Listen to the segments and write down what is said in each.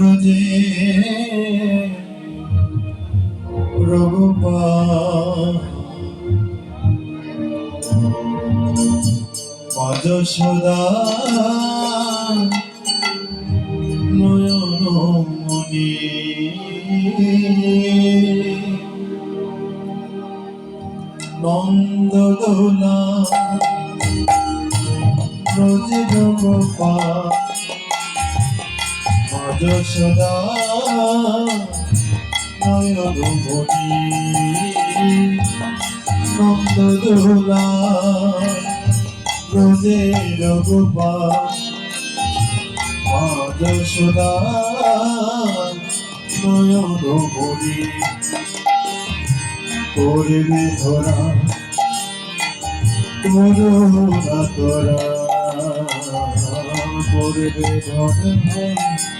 ব্রজে। রঘুপা। পদ সদা নয়ন মনি নন্দ দোলা ব্রজে রঘুপা। পদ সদা নয়ন মনি নন্দ দোলা ব্রজে রঘুপা পদ সদা নয়ন মনি করবে ধরা করোনা তোরা করবে ধরা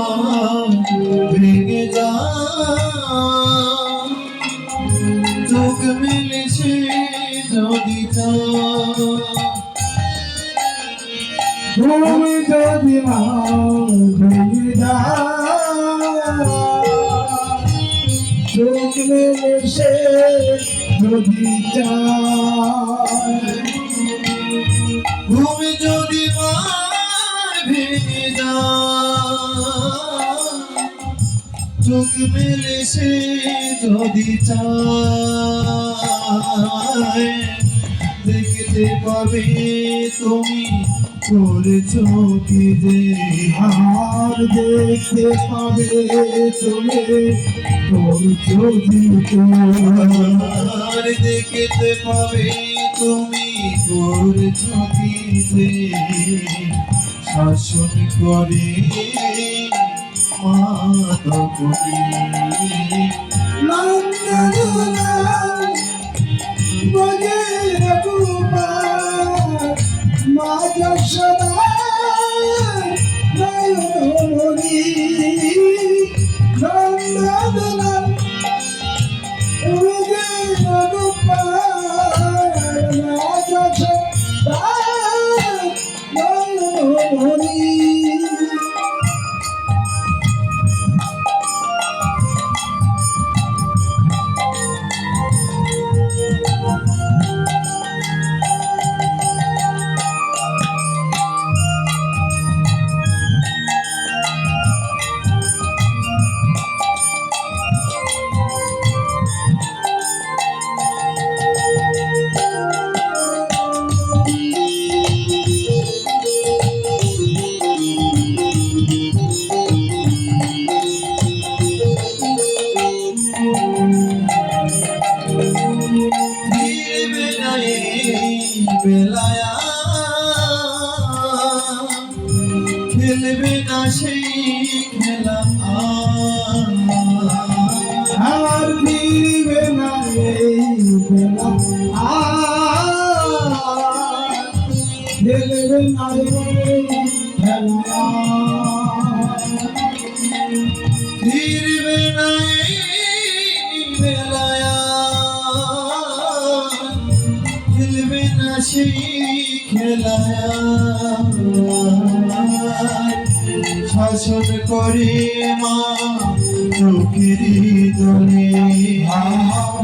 মা ভেঙে যা চোখ মিলেছে যদি চা যদি ভেঙে চোখ মেলে যদি চায়। যদি মার চোখ মেলে সে যদি চায়, দেখতে পাবে তুমি করেছ কি যে আর দেখতে পাবে তুমি করছ আর দেখতে পাবে তুমি করেছ কি যে শাসন করে। মাতা ফিরবে বেলায়া করে মা চোখের দলে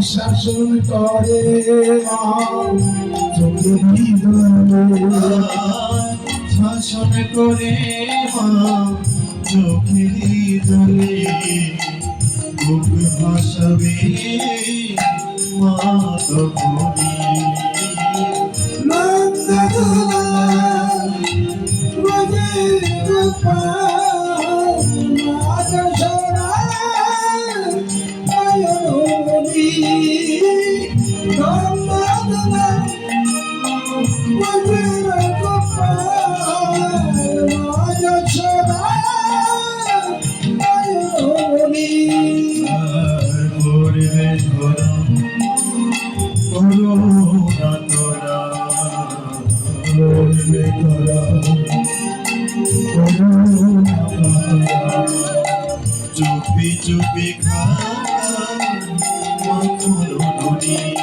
শাসন করে চোখের হৃদয়ে শাসন করে মা। চোখেরই জলে বুক ভাসাবে মা তখনই আর করুণা তোরা করবে ধরা চুপি চুপি খা মা নদী অন্তরা